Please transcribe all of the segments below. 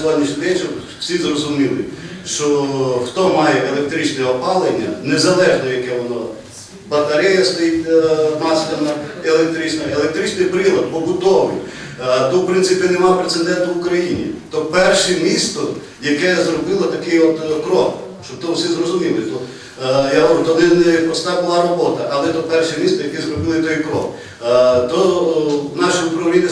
сьогоднішній день, щоб всі зрозуміли, що хто має електричне опалення, незалежно яке воно, батарея стоїть е, масляна, електрична, електричний прилад побутовий, е, то в принципі немає прецеденту в Україні. То перше місто, яке зробило такий от е, крок, щоб то всі зрозуміли. То, я говорю, то не, проста була робота, але то перше місто, яке зробили той крок. То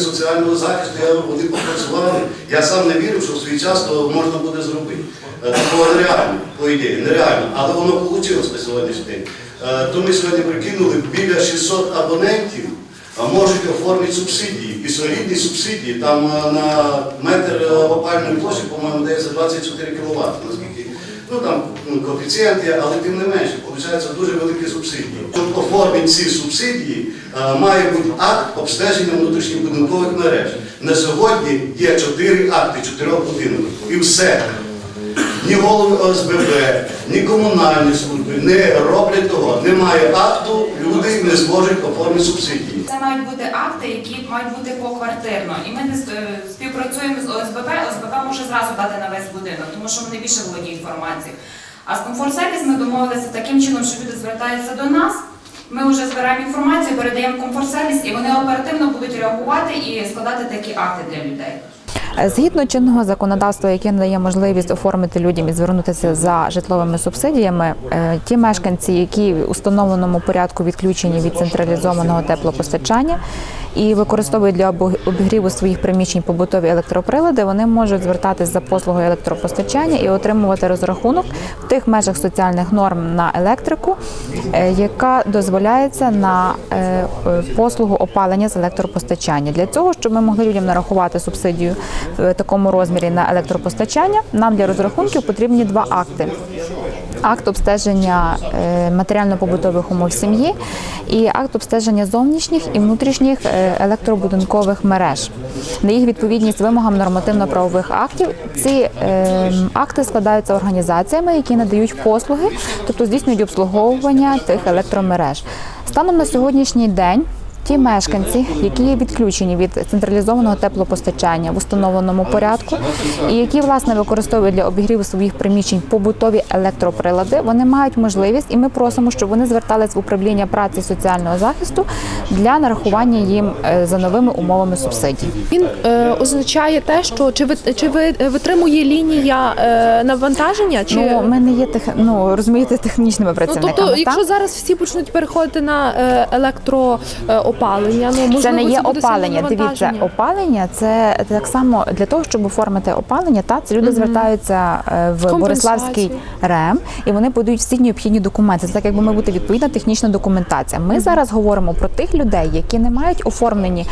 соціального захисту, я вони попрацювали. Я сам не вірив, що в свій час то можна буде зробити. Е, Такого нереально, по ідеї, нереально. Але воно вийшло на сьогоднішній день. Е, То ми сьогодні прикинули біля 600 абонентів можуть оформити субсидії. І солідні субсидії. Там е, на метр опальної площі, по-моєму, дається 24 кВт. Ну там коефіцієнти, коефіцієнт є, але тим не менше, виходить дуже великі субсидії. Щоб оформити ці субсидії, е, має бути акт обстеження внутрішніх будинкових мереж. На сьогодні є чотири акти, чотирьох будинок. І все. Ні голови ОСББ, ні комунальні служби не роблять того. Немає акту, люди не зможуть оформити субсидії. Це мають бути акти, які мають бути поквартирно. І ми не е, співпрацюємо з ОСББ. ОСББ може зразу дати на весь будинок, тому що вони більше володіють інформацією. А з Service ми домовилися таким чином, що люди звертаються до нас. Ми вже збираємо інформацію, передаємо Service, і вони оперативно будуть реагувати і складати такі акти для людей. Згідно чинного законодавства, яке надає можливість оформити людям і звернутися за житловими субсидіями, е, ті мешканці, які в установленому порядку відключені від централізованого теплопостачання і використовують для обігріву своїх приміщень побутові електроприлади, вони можуть звертатись за послугою електропостачання і отримувати розрахунок в тих межах соціальних норм на електрику, е, яка дозволяється на е, е, послугу опалення з електропостачання. Для цього, щоб ми могли людям нарахувати субсидію в такому розмірі на електропостачання, нам для розрахунків потрібні два акти. Акт обстеження е, матеріально-побутових умов сім'ї і акт обстеження зовнішніх і внутрішніх е, електробудинкових мереж на їх відповідність вимогам нормативно-правових актів. Ці е, акти складаються організаціями, які надають послуги, тобто здійснюють обслуговування тих електромереж. Станом на сьогоднішній день. Ті мешканці, які є відключені від централізованого теплопостачання в установленому порядку, і які власне використовують для обігріву своїх приміщень побутові електроприлади, вони мають можливість, і ми просимо, щоб вони звертались в управління праці і соціального захисту для нарахування їм е, за новими умовами субсидій. Він е, означає те, що чи ви чи ви витримує лінія е, навантаження, чи Ну, ми не є тех, ну розумієте, технічними Ну, працівниками. тобто, так? якщо зараз всі почнуть переходити на е, електроопалення, ну можливо, Це не є буде опалення. Дивіться, опалення це так само для того, щоб оформити опалення. Та це люди звертаються е, в Бориславський РЕМ і вони подають всі необхідні документи. Це так, якби має бути відповідна технічна документація. Ми зараз говоримо про тих людей, які не мають оформлені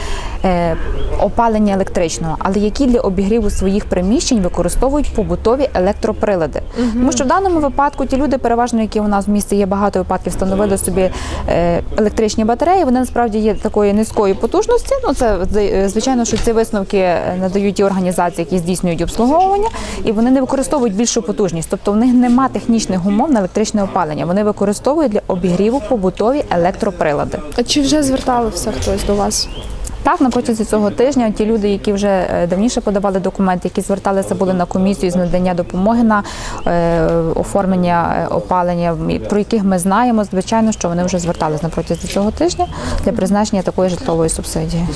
е, опалення електричного, але які для обігріву своїх приміщень використовують побутові електроприлади. Тому що в даному випадку ті люди, переважно, які у нас в місті є багато випадків, встановили собі е, електричні батареї. Вони насправді є такої низької потужності. Ну це е, звичайно, що ці висновки надають ті організації, які здійснюють обслуговування, і вони не використовують більшу потужність. Тобто в них нема технічних умов на електричне опалення. Вони використовують для обігріву побутові електроприлади. А чи вже звертався хтось до вас? Так, на протязі цього тижня ті люди, які вже е, давніше подавали документи, які зверталися були на комісію з надання допомоги на е, оформлення е, опалення, про яких ми знаємо, звичайно, що вони вже зверталися на протязі цього тижня для призначення такої житлової субсидії.